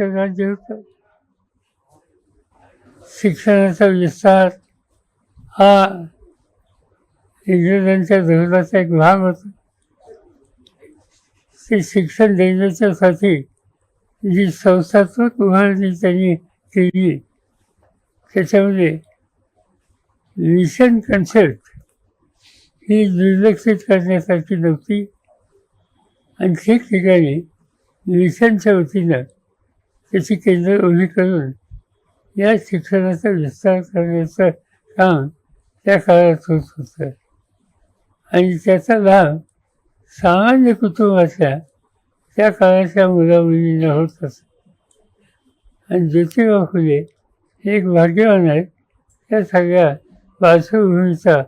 इंग्रजांचं राज्य होतं. शिक्षणाचा विस्तार हा इंग्रजांच्या धोरणाचा एक भाग होता. ते शिक्षण देण्याच्यासाठी जी संस्थात्मक उभारणी त्यांनी केली त्याच्यामध्ये मिशन कन्सेप्ट ही दुर्लक्षित करण्यासारखी नव्हती. आणि ठिकठिकाणी मिशनच्या वतीनं त्याची केंद्र उभी करून या शिक्षणाचा विस्तार करण्याचं काम त्या काळात होत होतं. आणि त्याचा लाभ सामान्य कुटुंबाच्या त्या काळाच्या मुलामुलींना होत असत आणि ज्योतिबा फुले हे एक भाग्यवान आहेत त्या सगळ्या पार्श्वभूमीचा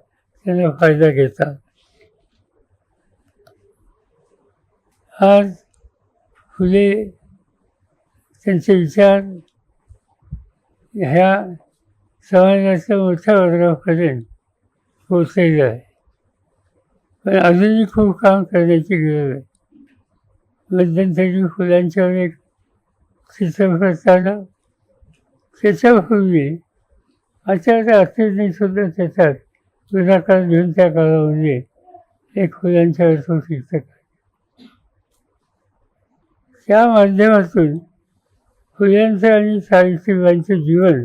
त्यांना फायदा घेतात. आज फुले त्यांचे विचार ह्या समाजाच्या मोठ्या वर्गापर्यंत पोचलेलं आहे पण अजूनही खूप काम करण्याची गरज आहे. मध्यंतरी फुलांच्यावर एक चित्रपट आला त्याच्यापूर्वी आचार्य अतिथी सुद्धा त्याच्यात पुढाकार घेऊन त्या काळामध्ये एक फुलांच्यावर तो चित्रकार त्या माध्यमातून फुल्यांचं आणि सावित्रीबाईंचं जीवन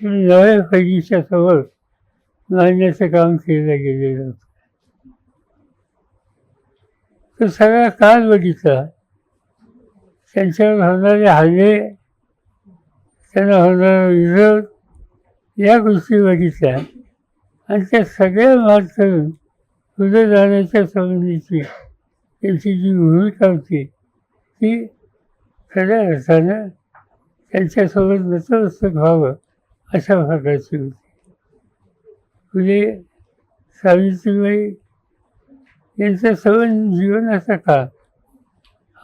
हे नव्या पिढीच्या समोर मांडण्याचं काम केलं गेलेलं होतं. तो सगळा काळ बघितला त्यांच्यावर होणारे हल्ले त्यांना होणारा विरोध या गोष्टी बघितल्या आणि त्या सगळ्या मात करून पुढे जाण्याच्या संबंधीची त्यांची जी भूमिका होती ती खऱ्या अर्थानं त्यांच्यासोबत नतमस्तक व्हावं अशा प्रकारची होती. म्हणजे सावित्रीबाई यांचा सवन जीवनाचा काळ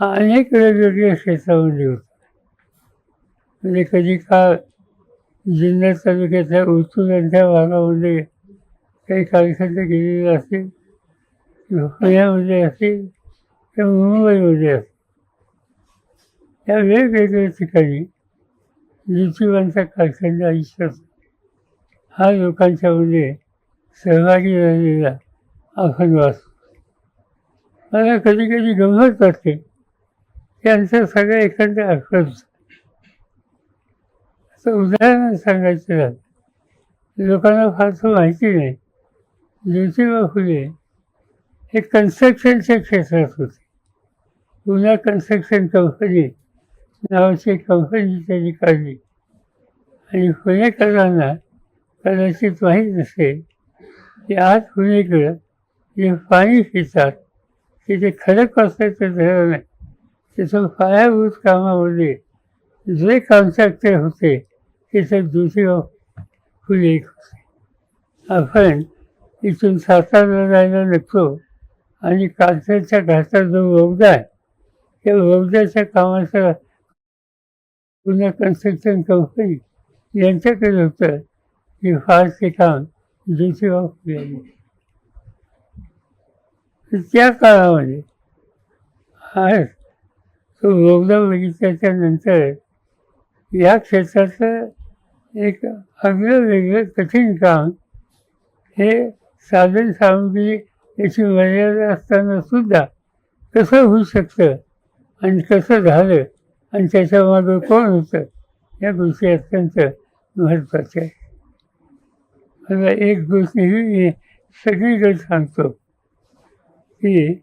हा अनेक वेगवेगळ्या क्षेत्रामध्ये होता. म्हणजे कधी काळ जिल्हा तालुक्यातल्या उतुरांच्या भागामध्ये काही कार्यक्रम गेलेला असेल पुण्यामध्ये असेल किंवा मुंबईमध्ये असेल या वेगवेगळ्या ठिकाणी ज्योतिबांचा कालखंड आयुष्यात हा लोकांच्यामध्ये सहभागी झालेला आपण वाचतो मला कधी कधी गंमत वाटते त्यांचं सगळं एखादं आठवत असं उदाहरण सांगायचं झालं. लोकांना फारसं माहिती नाही. ज्योतिबा फुले हे कन्स्ट्रक्शनच्या क्षेत्रात होते. पुन्हा कन्स्ट्रक्शन कंपनी नावाची कंपनी त्यांनी काढली. आणि पुणेकरांना कदाचित माहीत नसेल की आज पुणेकर जे पाणी पितात तिथे ते खडक वाचायचं धरण नाही तिथं पायाभूत कामामध्ये जे कॉन्ट्रॅक्टर होते तिथं दुसरी फुले एक होते. आपण इथून सातारा जायला लागतो आणि कालच्याच्या घाटात जो बोगदा आहे. त्या बोगद्याच्या कामाचा पुन्हा कन्स्ट्रक्शन कंपनी यांच्याकडे होतं. की फारसे काम ज्योतिबा फुले त्या काळामध्ये आज तो बोगदा बघितल्याच्या नंतर या क्षेत्राचं एक आगळं वेगळं कठीण काम हे साधन सामग्री याची मर्यादा असताना सुद्धा कसं होऊ शकतं आणि कसं झालं आणि त्याच्यामागं कोण होतं? या गोष्टी अत्यंत महत्त्वाच्या आहे. मला एक गोष्ट ही सगळीकडे सांगतो की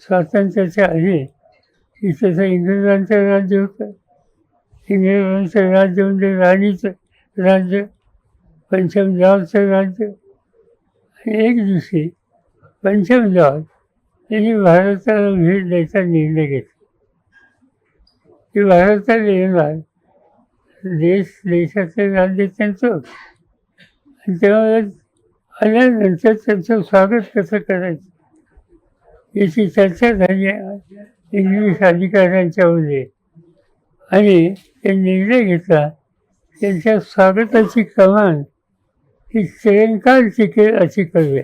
स्वातंत्र्याच्या आधी इथं इंग्रजांचं राज्य होतं. इंग्रजांचं राज्य म्हणजे राणीचं राज्य पंचमजावचं राज्य. आणि एक दिवशी पंचमजाव यांनी भारताला भेट द्यायचा निर्णय घेतला. की भारतात येणार देश देशाचं राज्य त्यांचं. आणि तेव्हा आल्यानंतर त्यांचं स्वागत कसं करायचं? याची चर्चा झाली इंग्लिश अधिकाऱ्यांच्यामध्ये आणि ते निर्णय घेतला त्यांच्या स्वागताची कमान ही श्रेयंकाल टिकेल अशी करूया.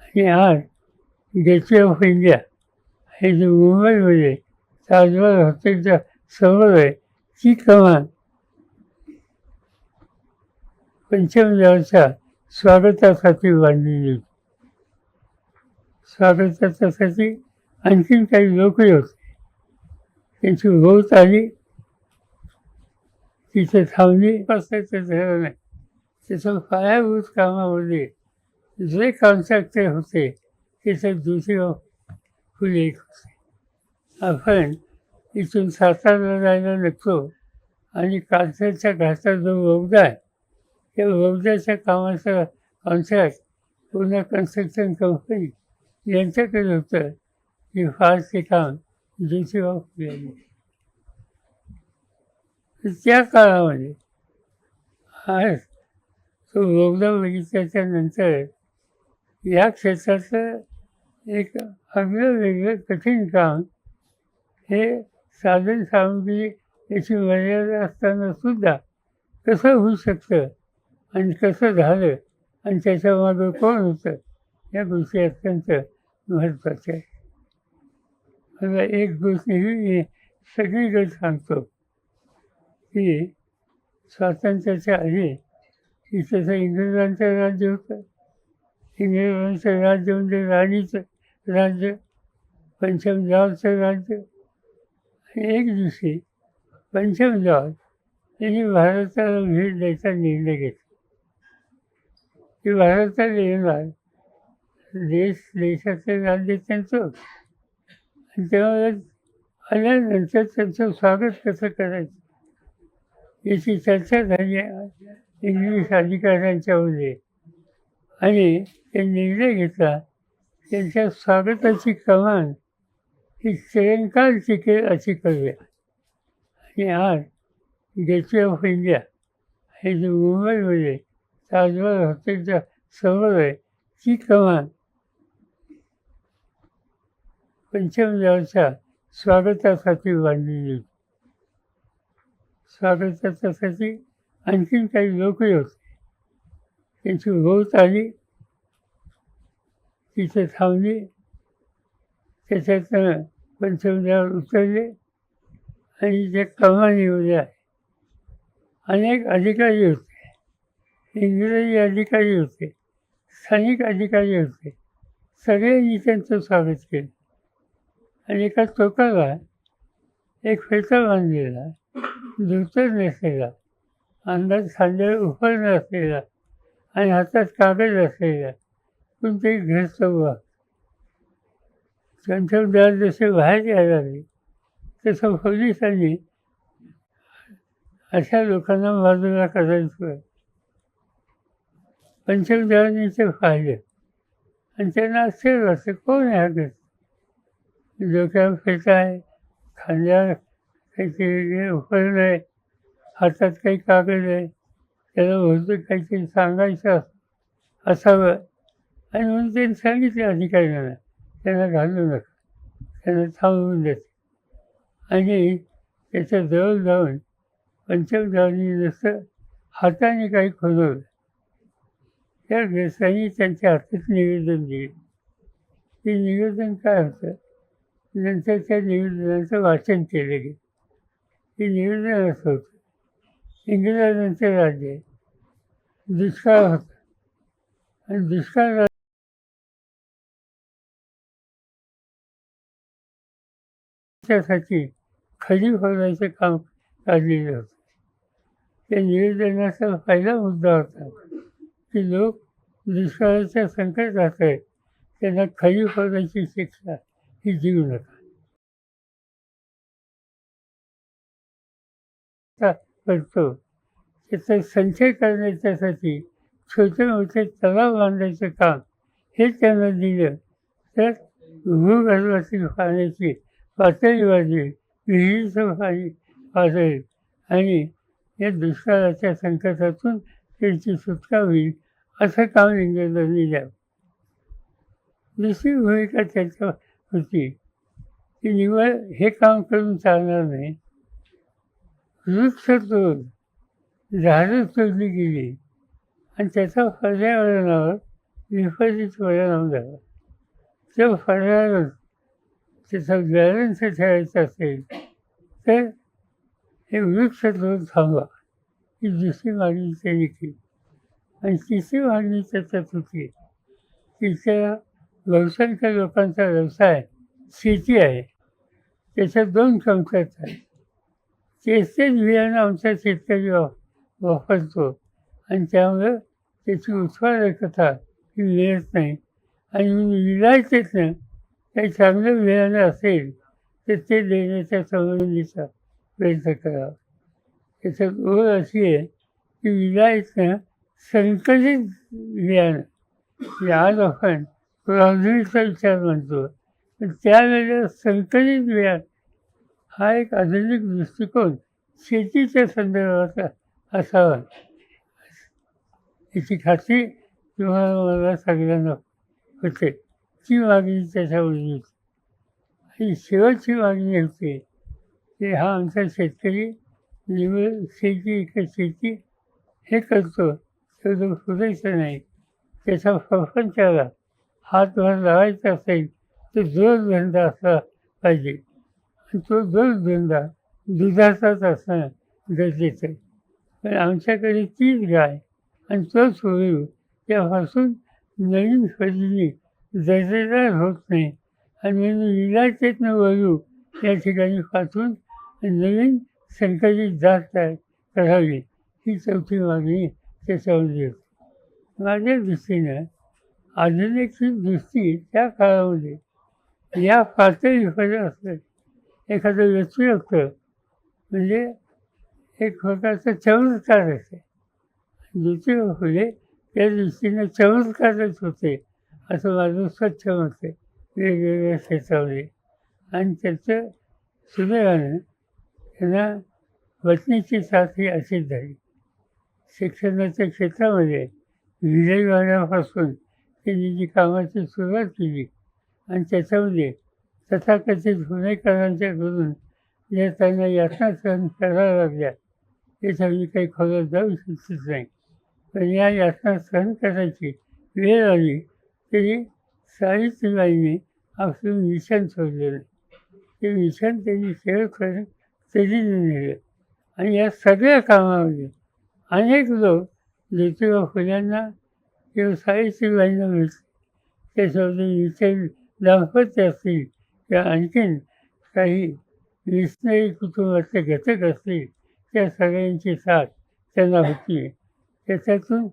आणि आज गेटवे ऑफ इंडिया हे जे मुंबईमध्ये ताजमहल हॉटेलच्या समोर आहे. ती कमान पंचमदेवाच्या स्वागतासाठी बांधलेली होती स्वागतासाठी आणखीन काही लोकही होते. त्यांची होत आली. तिथे थांबली. बसायचं झालं नाही. त्याच्या पायाभूत कामामध्ये जे कॉन्ट्रॅक्टर होते त्याच्यात दुसरी फुले एक होते. आपण इथून सातारा जायला लागतो आणि कालच्याच्या घाटात जो बोगदा आहे त्या बोगद्याच्या कामाचा कॉन्ट्रॅक्ट पुन्हा कन्स्ट्रक्शन कंपनी यांच्याकडे होतं. की फारसे काम ज्योतिबा फुले त्या काळामध्ये आज तो बोगदा बघितल्याच्या नंतर या क्षेत्राचं एक आगळं वेगळं कठीण काम हे साधन सामग्री याची मर्यादा असताना सुद्धा कसं होऊ शकतं? आणि कसं झालं? आणि त्याच्यामागं कोण होतं? या गोष्टी अत्यंत महत्त्वाच्या आहे मला एक गोष्ट ही मी सगळीकडे सांगतो की स्वातंत्र्याच्या आधी इथं इंग्रजांचं राज्य होतं. इंग्रजांचं राज्य म्हणजे राणीचं राज्य पंचमजावचं राज्य आणि एक दिवशी पंचमजाव यांनी भारताला भेट द्यायचा निर्णय घेतला. की भारताला येणार देश देशाचे राज्य त्यांचं. आणि तेव्हा आल्यानंतर त्यांचं स्वागत कसं करायचं? याची चर्चा झाली इंग्लिश अधिकाऱ्यांच्यामध्ये आणि ते निर्णय घेतला त्यांच्या स्वागताची कमान ही चिरंकाल टिकेल अशी करूया. आणि आज गेटवे ऑफ इंडिया हे जे मुंबईमध्ये ताजमहल हॉटेलच्या समोर आहे ती कमान पंचमदेवाच्या स्वागतासाठी बांधलेली. होती स्वागतासाठी आणखीन काही लोकही होते. त्यांची होत आली तिथे थांबली. त्याच्यातनं पंचमदेवावर उतरले आणि जे कमानीमध्ये आहे. अनेक अधिकारी होते. इंग्रजी अधिकारी होते. स्थानिक अधिकारी होते. सगळ्यांनी त्यांचं स्वागत केलं. आणि एका टोकाला एक फेटा बांधलेला धोतर नसलेला अंदाज खांद्यावर उफळ नसलेला आणि हातात कागद असलेला कोणतरी ग्रस्त उभा त्यांच्यावर जसे बाहेर यायला लागले तसं पोलिसांनी अशा लोकांना बाजूला करायचं पंचमदेवांनी ते पाहिले. आणि त्यांना आश्चर्य वाटतं कोण आहे डोक्यावर फेटा आहे खांद्यावर काहीतरी उपकरण आहे हातात काही कागद आहे त्याला बहुतेक काहीतरी सांगायचं असावं. आणि म्हणून त्यांनी सांगितलं अधिकाऱ्यांना त्यांना घालू नका. त्यांना थांबवून देते. आणि त्याच्याजवळ जाऊन पंचमदेवांनी जसं हाताने काही खोदवलं. त्या ग्रस्तांनी त्यांच्या हातात निवेदन दिले. ते निवेदन काय होतं? नंतर त्या निवेदनाचं वाचन केलं गेलं. ते निवेदन असं होतं. इंग्रजांचं राज्य दुष्काळ होता. आणि दुष्काळ त्यासाठी खरी फोडायचं काम काढलेलं होतं. ते निवेदनाचा पहिला मुद्दा होता की लोक दुष्काळाच्या संकटात आहेत त्यांना खरी होण्याची शिक्षा ही देऊ नका. ता- करतो त्याचा संचय करण्याच्यासाठी छोटे मोठे तलाव बांधायचं काम हे त्यांना दिलं तर भूगर्भातील पाण्याची पातळी वाजे विहिरीचं पाणी वाढेल आणि या दुष्काळाच्या संकटातून त्यांची सुटका होईल असं काम इंग्रजांनी द्यावं दुसरी भूमिका त्याच्या होती. की निवड हे काम करून चालणार नाही. वृक्ष तोड झाडं तोडली गेली. आणि त्याचा पर्यावरणावर विपरीत परिणाम झाला. त्या पर्यावरण त्याचा बॅलन्स ठेवायचा असेल तर हे वृक्ष तोड थांबवा ही दुसरी मागणी त्यांनी केली आणि तिसरी मागणी त्याच्यात होती तिच्या त्या बहुसंख्य लोकांचा व्यवसाय शेती आहे. त्याच्यात दोन कमतरता आहेत. तेच तेच बियाणं आमचा शेतकरी वापरतो. आणि त्यामुळं त्याची उत्पादकता ही मिळत नाही. आणि विलायचेच काही चांगलं बियाणं असेल तर ते देण्याच्या संबंधीचा प्रयत्न करावा. त्याच्यात ओळ अशी आहे की विलायतनं संकलित बियाणं म्हणजे आज आपण प्रॉब्लेमचा विचार म्हणतो. पण त्यावेळेला संकलित ज्ञान हा एक आधुनिक दृष्टिकोन शेतीच्या संदर्भाचा असावा. याची खात्री तुम्हाला मला सगळ्यांना होते. ती मागणी त्याच्या होती आणि शेवटची मागणी होती की हा आमचा शेतकरी निवड शेती का शेती हे करतो. तो पुरेसं नाही त्याचा प्रपंचाला हातभार लावायचा असेल तर जोडधंदा असला पाहिजे. आणि तो जोडधंदा दुधाचाच असणं गरजेचं आहे. पण आमच्याकडे तीच गाय आणि तोच होईल त्यापासून नवीन शैलीने दर्जेदार होत नाही. आणि म्हणून विलायचेतनं वायू या ठिकाणी पाठवून नवीन संकलित जात तयार करावी ही चौथी मागणी त्याच्यामध्ये होती माझ्या दृष्टीनं आधुनिक दृष्टी त्या काळामध्ये या पातळीकडे असतात एखादं व्यक्तिगत म्हणजे एक प्रकारचा चमत्कार असे ज्योतिबा फुले त्या दृष्टीनं चमत्कारच होते. असं माझं स्वच्छ होते. वेगवेगळ्या क्षेत्रामध्ये आणि त्याचं सुदैवानं त्यांना वतनीची साथ ही अशीच झाली. शिक्षणाच्या क्षेत्रामध्ये विजयवाड्यापासून त्यांनी जी कामाची सुरुवात केली आणि त्याच्यामध्ये तथाकथित गुन्हेगारांच्याकडून ज्या त्यांना यातना सहन कराव्या लागल्या. त्याच्या मी काही खोलात जाऊ शकत नाही. पण या यातना सहन करायची वेळ आली तरी सावित्रीबाईंनी आपलं मिशन सोडलेलं. ते मिशन त्यांनी शेवटपर्यंत तरी नेलं. आणि या सगळ्या कामामध्ये अनेक लोक ज्योतिबा फुल्यांना किंवा सावित्रीबाईंना भेटले. त्याच्यामध्ये विचार दाम्पत्य असतील किंवा आणखीन काही विस्मयी कुटुंबाचे घटक असतील त्या सगळ्यांची साथ त्यांना होती. त्याच्यातून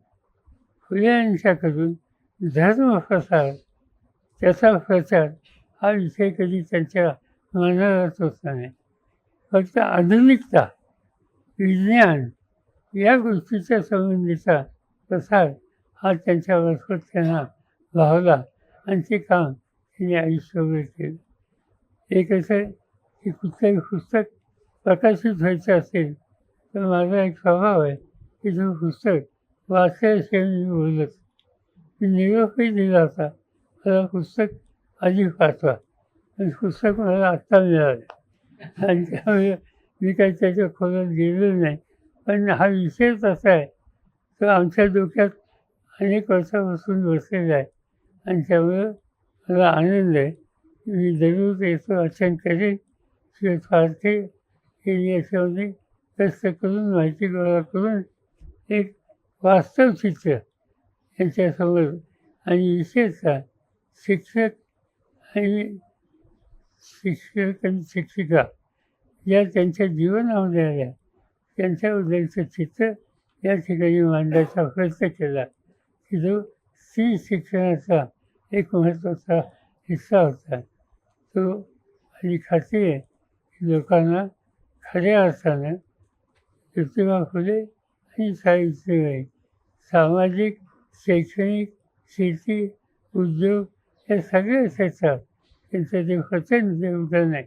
फुले यांच्याकडून धर्म प्रसार त्याचा प्रचार हा विषय कधी त्यांच्या मनालाच होता नाही. फक्त आधुनिकता विज्ञान या गोष्टीच्या संबंधीचा प्रसार हा त्यांच्यामार्फत त्यांना भावला आणि ते काम त्यांनी आयुष्यभर केलं. एक असं की कुठलंही पुस्तक प्रकाशित व्हायचं असेल तर माझा एक स्वभाव आहे की तो पुस्तक वाचल्याशिवाय मी बोलत निरोपही दिला होता मला पुस्तक अधिक वाचवा. आणि पुस्तक मला आत्ता मिळालं. आणि त्यामुळे मी काही त्याच्या खोलात गेलो नाही. पण हा विषय तसा आहे. तो आमच्या डोक्यात अनेक वर्षापासून बसलेला आहे. आणि त्यामुळं मला आनंद आहे. मी जरूर याचं वाचन करेन. किंवा स्वार्थे केली याच्यामध्ये कष्ट करून माहिती गोळा करून एक वास्तव चित्र यांच्यासमोर आणि विशेषतः शिक्षक आणि शिक्षक आणि शिक्षिका या त्यांच्या जीवनामध्ये आल्या. त्यांच्याबद्दलचं चित्र या ठिकाणी मांडायचा प्रयत्न केला. की जो स्त्री शिक्षणाचा एक महत्त्वाचा हिस्सा होता. तो आणि खात्री आहे की लोकांना खऱ्या अर्थानं ज्योतिबा फुले आणि सावित्रीबाई सामाजिक शैक्षणिक शेती उद्योग या सगळ्या क्षेत्रात त्यांचं जे वचन योगदान आहे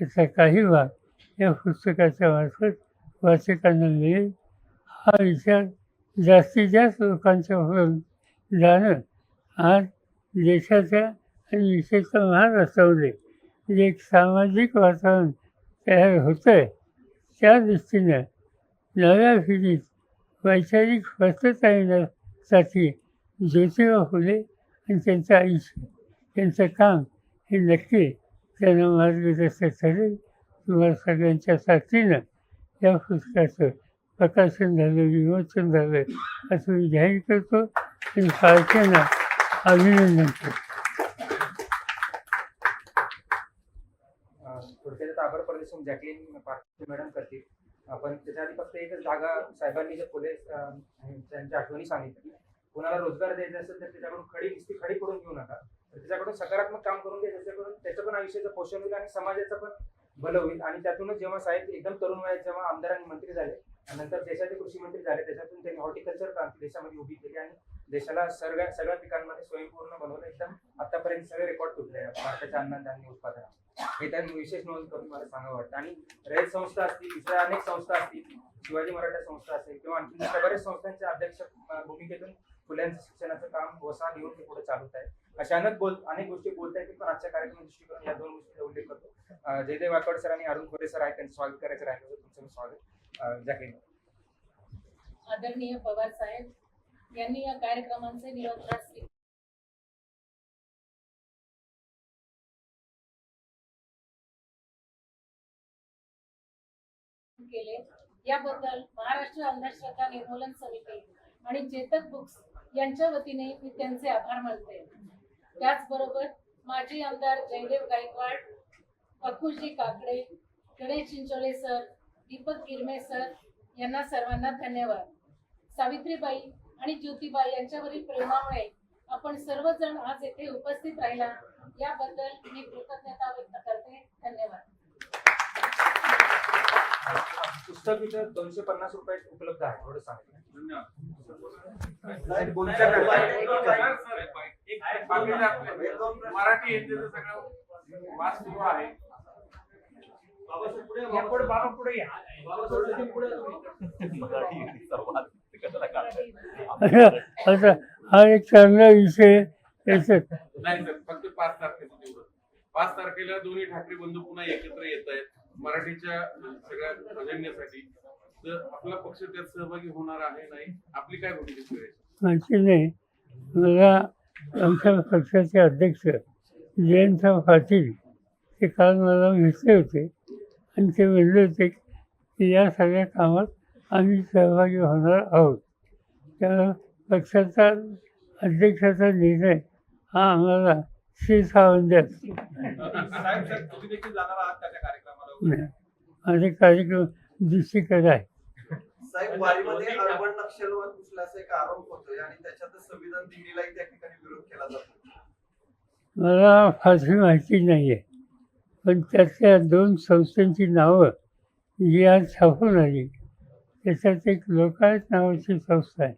त्याचा काही भाग या पुस्तकाच्या मार्फत वाचकांना मिळेल. हा विचार जास्तीत जास्त लोकांच्यापर्यंत जाणं आज देशाच्या आणि विशेषतः महाराष्ट्रामध्ये जे एक सामाजिक वातावरण तयार होतं आहे त्या दृष्टीनं नव्या पिढीत वैचारिक स्वस्थता साठी ज्योतिबा फुले आणि त्यांचं आयुष्य त्यांचं काम हे नक्की त्यांना मार्गदर्शक ठरेल तुम्हाला सगळ्यांच्या साथीनं या पुस्तकाचं प्रकाशन झालं विमोचन झालं असं मी जाहीर करतो. आणि पालख्यांना अभिनंदन करतो. थोडक्यात आभार जॅकलिन पाटील मॅडम करतील. आपण त्याच्या आधी फक्त एकच जागा साहेबांनी जे फुले त्यांच्या आठवणी सांगितल्या. कोणाला रोजगार द्यायचा असेल तर त्याच्याकडून खडी नुसती खडी करून घेऊ नका. तर त्याच्याकडून सकारात्मक काम करून घ्या त्याच्याकडून त्याचं पण आयुष्याचं पोषण होईल आणि समाजाचं पण भलं होईल. आणि त्यातूनच जेव्हा साहेब एकदम तरुण वयात जेव्हा आमदार आणि मंत्री झाले नंतर देशाचे कृषी मंत्री झाले त्याच्यातून त्यांनी हॉर्टिकल्चर क्रांती देशामध्ये उभी केली आणि देशाला सगळ्या सगळ्या पिकांमध्ये स्वयंपूर्ण बनवलं एकदम आतापर्यंत सगळे रेकॉर्ड तुटले भारताच्या अन्नधान्य उत्पादनात. हे त्यांनी विशेष नोंद करून मला सांगावं वाटतं. आणि रयत संस्था असतील इतर अनेक संस्था असतील शिवाजी मराठा संस्था असेल किंवा आणखी दुसऱ्या बऱ्याच संस्थांच्या अध्यक्ष भूमिकेतून फुल्यांचं शिक्षणाचं काम वसा घेऊन ते पुढे चालवत आहे अशा अनेक बोल अनेक गोष्टी बोलता येतील पण आजच्या कार्यक्रम दृष्टिकोन या दोन गोष्टीचा उल्लेख करतो. जयदेव वाकड सर आणि अरुण खोरे सर आहे त्यांचं स्वागत करायचं राहिलं तुमचं स्वागत. अं, आदरणीय पवार साहेब यांनी या कार्यक्रमांचे निमंत्रण केले. याबद्दल महाराष्ट्र अंधश्रद्धा निर्मूलन समिती आणि चेतक बुक्स यांच्या वतीने मी त्यांचे आभार मानते. त्याचबरोबर माजी आमदार जयदेव गायकवाड अकुशजी काकडे गणेश चिंचोले सर दीपक गिरमे सर यांना सर्वांना धन्यवाद. सावित्रीबाई आणि ज्योतिबाई यांच्यावरील प्रेमामुळे आपण सर्वजण आज येथे उपस्थित राहिला. याबद्दल मी कृतज्ञता व्यक्त करते. धन्यवाद. पुस्तक इथं दोनशे पन्नास रुपयात उपलब्ध आहे. एवढं सांगितलं मराठी येते सगळं वाच सुरू आहे. या पुढे बाबा पुढे या. आता हा एक चांगला विषय याच्यात नाही सर फक्त पाच तारखेचं तेवढं पाच तारखेला दोन्ही ठाकरे बंधू पुन्हा एकत्र येत आहेत. मराठीच्या सगळ्या सौजन्यासाठी तर आपला पक्ष त्यात सहभागी होणार आहे नाही? आपली काय भूमिका माहिती नाही. मला आमच्या पक्षाचे अध्यक्ष जयंतराव पाटील ते काल मला भेटले होते. आणि ते म्हणले होते की या सगळ्या कामात आम्ही सहभागी होणार आहोत. त्या पक्षाचा अध्यक्षाचा निर्णय हा आम्हाला असतो त्याच्या कार्यक्रमाला नाही. माझे कार्यक्रम दुसरीकडे आहे. साहेब वारीमध्ये अर्बन नक्षलवाद घुसल्याचा एक आरोप होतोय आणि त्याच्यातच संविधान दिंडीलाही त्या ठिकाणी विरोध केला जातो. मला फारशी माहिती नाही आहे पण त्यातल्या दोन संस्थांची नावं जी आज छापून आली त्याच्यात एक लोकायत नावाची संस्था आहे.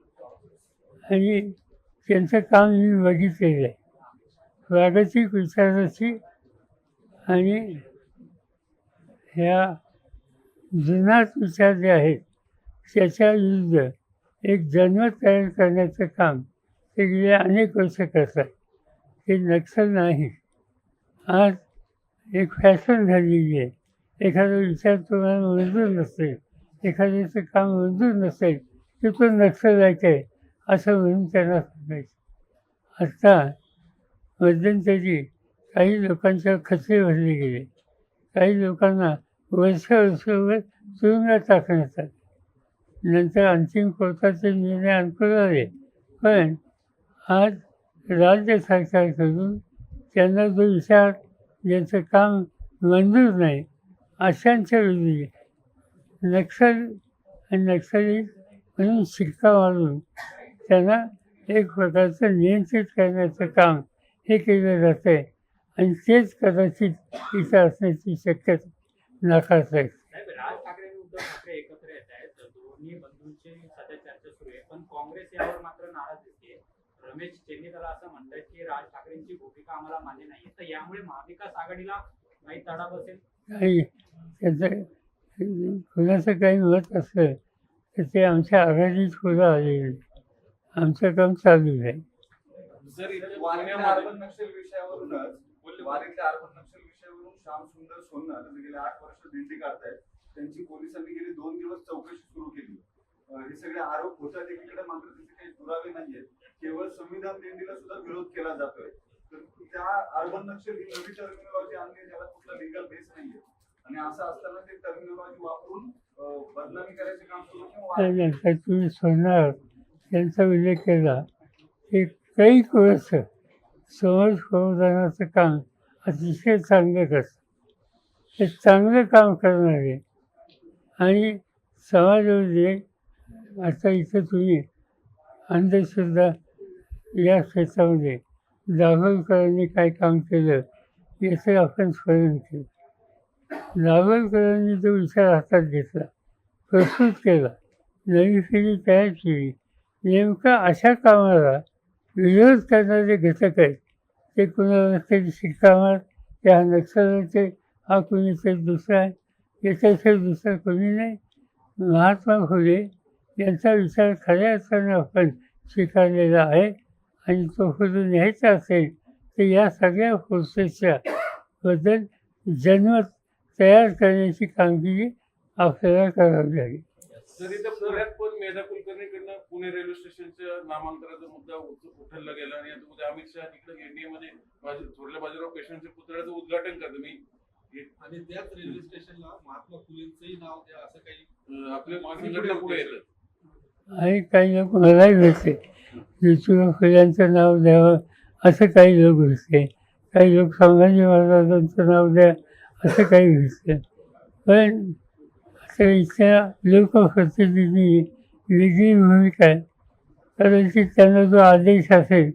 आणि त्यांचं काम मी बघितलेलं आहे. प्रागतिक विचाराची आणि ह्या जुनाच विचार जे आहेत त्याच्या विरुद्ध एक जन्म तयार करण्याचं काम ते गेले अनेक वर्ष करतात. हे नक्षल नाही. आज एक फॅशन झालेली आहे. एखादा विचार तुम्हाला मंजूर नसेल एखाद्याचं काम मंजूर नसेल की तो नक्षलायचं आहे असं म्हणून त्यांना सांगायचं. आत्ता मध्यंतरी काही लोकांच्या खचरे भरले गेले. काही लोकांना वर्ष वर्षभर तुरुंगात टाकण्यात आले. नंतर अंतिम कोर्टाचे निर्णय अनुकूल आले. पण आज राज्य सरकारकडून त्यांना जो विचार ज्यांचं काम मंजूर नाही अशांच्या विरुद्ध नक्षल आणि नक्षली म्हणून शिक्का मारून त्यांना एक प्रकारचं नियंत्रित करण्याचं काम हे केलं जातं आहे आणि तेच कदाचित इथं असण्याची शक्यता नाकारता येते. एकत्र येत आहेत? दोन्ही बंधूंची सध्या चर्चा सुरू आहे. पण काँग्रेस यावर मात्र नाराज दिसते रमेश चेन्नीताला असं म्हणतात की राज ठाकरेंची भूमिका आम्हाला मान्य नाही तर यामुळे महाविकास आघाडीला काही तडा बसेल? काही त्याचं कुणाचं काही मत असलं तर ते आमच्या आघाडीत सुद्धा आलेलं. आमचं काम चालू आहे. सर इथे वारीतल्या पुण्यामध्ये अर्बन नक्षल विषयावरूनच वारीतल्या अर्बन नक्षल विषयावरून श्याम सुंदर गेले आठ वर्ष दिंडी काढतायत त्यांची पोलिसांनी गेली दोन दिवस चौकशी सुरू केली. हे सगळे आरोप होतात. एकीकडे मात्र त्याचे काही पुरावे नाहीयेत. केवळ संविधान दिंडीला सुद्धा विरोध केला जातोय. तर त्या अर्बन नक्षल ही नवी टर्मिनॉलॉजी आणली ज्याला कुठला लिगल बेस नाहीये. आणि असं असताना ते टर्मिनॉलॉजी वापरून बदनामी करायचे काम सुरू किंवा तुम्ही सोडणार. त्यांचा उल्लेख केला की काही वर्ष समाज प्रबोधनाचं काम अतिशय चांगलं करतं. हे चांगलं काम करणारे आणि समाजामध्ये आता इथं तुम्ही अंधश्रद्धा या क्षेत्रामध्ये दाभोलकरांनी काय काम केलं याचं आपण स्मरण केलं दाभोलकरांनी जो विचार हातात घेतला प्रस्तुत केला नवी पिढी तयार केली. नेमका अशा कामाला विरोध करणारे घटक आहेत ते कुणाला तरी शिकामार मार ते हा नक्षलाचे हा कुणीतरी दुसरा आहे याच्याशिवाय दुसरा कोणी नाही. महात्मा फुले यांचा विचार खऱ्या अर्थाने आपण स्वीकारलेला आहे आणि तो पुढे न्यायचा असेल तर या सगळ्या फोर्सेसच्या बद्दल जन्म तयार करण्याची कामगिरी आपल्याला करावी लागेल. तरी त्या पुण्यात पण मेधा कुलकर्णीकडनं पुणे रेल्वे स्टेशनच्या नामांतराचा मुद्दा उचलला गेला आणि आता उद्या अमित शहा तिकडे बाजीराव पेशंटच्या पुतळ्याचं उद्घाटन करतो. मी आणि त्याच रेल्वे स्टेशनला महात्मा फुलेंचंही नाव द्या असं काही अं, आपले संघटना पुढे येतात आणि काही लोक मलाही भेटते. ज्योतिबा फुल्यांचं नाव द्यावं असं काही लोक भेटते. काही लोक संभाजी महाराजांचं नाव द्या असं काही भेटते. पण आता इथल्या लोकप्रतिनिधी वेगळी भूमिका आहे. कदाचित त्यांना जो आदेश असेल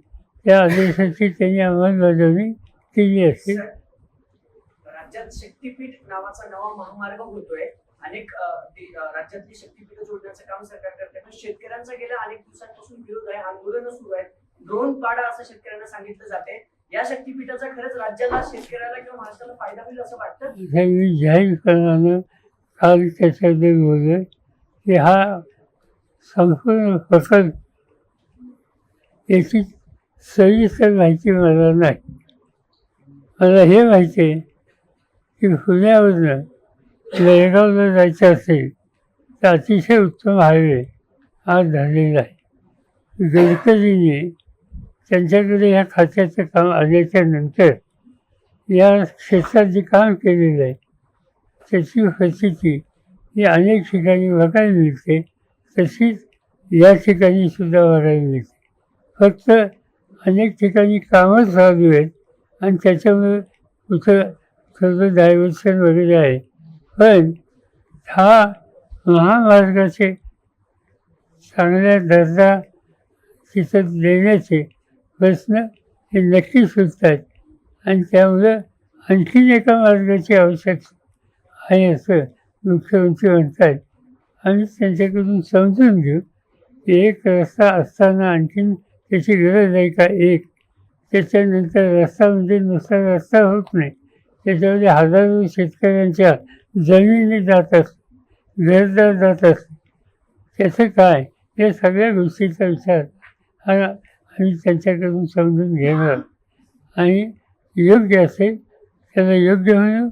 त्या आदेशाची त्यांनी अंमलबजावणी केली असेल. राज्यात शक्तीपीठ नावाचा नवा महामार्ग होतोय. अनेक राज्यातली शक्तीपीठ जोडण्याचं काम सरकार करते पण शेतकऱ्यांचा गेल्या अनेक दिवसांपासून विरोध आहे आंदोलनं सुरू आहेत. ड्रोन पाडा असं शेतकऱ्यांना सांगितलं जाते या शक्तीपीठाचा खरंच राज्याला शेतकऱ्याला किंवा महाराष्ट्राला फायदा होईल असं वाटतं? हे मी जाहीरपणानं काल त्याच्याबद्दल बोलले की हा संपूर्ण प्रकल्प याची सविस्तर माहिती मला नाही. मला हे माहिती आहे की पुण्यावरनं बेळगावला जायचं असेल तर अतिशय उत्तम हायवे आज झालेला आहे. गडकरीने त्यांच्याकडे ह्या खात्याचं काम आल्याच्यानंतर या क्षेत्रात जे काम केलेलं आहे त्याची प्रचिती ही अनेक ठिकाणी बघायला मिळते. तशीच या ठिकाणी सुद्धा बघायला मिळते. फक्त अनेक ठिकाणी कामं चालू आहेत आणि त्याच्यामुळे कुठं थोडं डायव्हर्शन वगैरे आहे पण हा महामार्गाचे चांगल्या दर्जा तिथं देण्याचे प्रश्न हे नक्की सुटतात. आणि त्यामुळं आणखीन एका मार्गाची आवश्यकता आहे असं मुख्यमंत्री म्हणतात. आम्ही त्यांच्याकडून समजून घेऊ की एक रस्ता असताना आणखीन त्याची गरज आहे का? एक. त्याच्यानंतर रस्ता म्हणजे नुसता रस्ता होत नाही. त्याच्यामध्ये हजारो शेतकऱ्यांच्या जमिनी जात असते घरदार जात असते. त्याचं काय? या सगळ्या गोष्टीचा विचार हा आम्ही त्यांच्याकडून समजून घेणार. आणि योग्य असेल त्याला योग्य म्हणू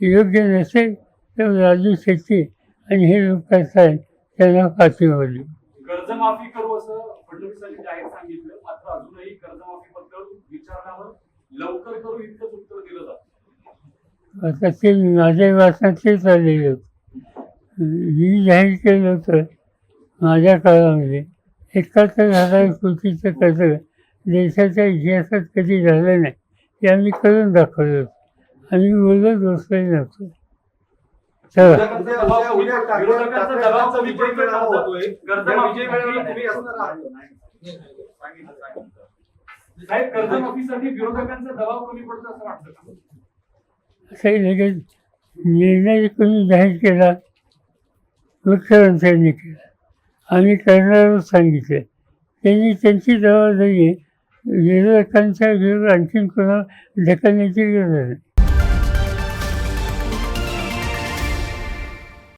योग्य नसेल तर राजू शेट्टी आणि हे लोक करतायत त्यांना पाठिंबा देऊ कर्जमाफी करू असं फडणवीसांनी जाहीर सांगितलं. मात्र अजूनही कर्जमाफीबद्दल विचारण्यावर लवकर करू इतकंच उत्तर दिलं जातं. आता ते माझ्या वाचनात तेच आलेलं होतं मी जाहीर केलं होतं माझ्या काळामध्ये. एकाहत्तर झालं कृतीचं कसं देशाच्या इतिहासात कधी झालं नाही ते आम्ही करून दाखवलं होतं. आम्ही बोलत बसलेलो नव्हतो. विरोधकांचा दबाव कमी- विरोधकांचा दबाव कमी पडतो असं वाटतं का लगेच निर्णय कोणी जाहीर केला. मुख्यमंत्र्यांनी केला आम्ही करणार सांगितलं. त्यांनी त्यांची जबाबदारी विरोधकांच्या विरोध आणखीन कोणा ढकलण्याची गरज नाही.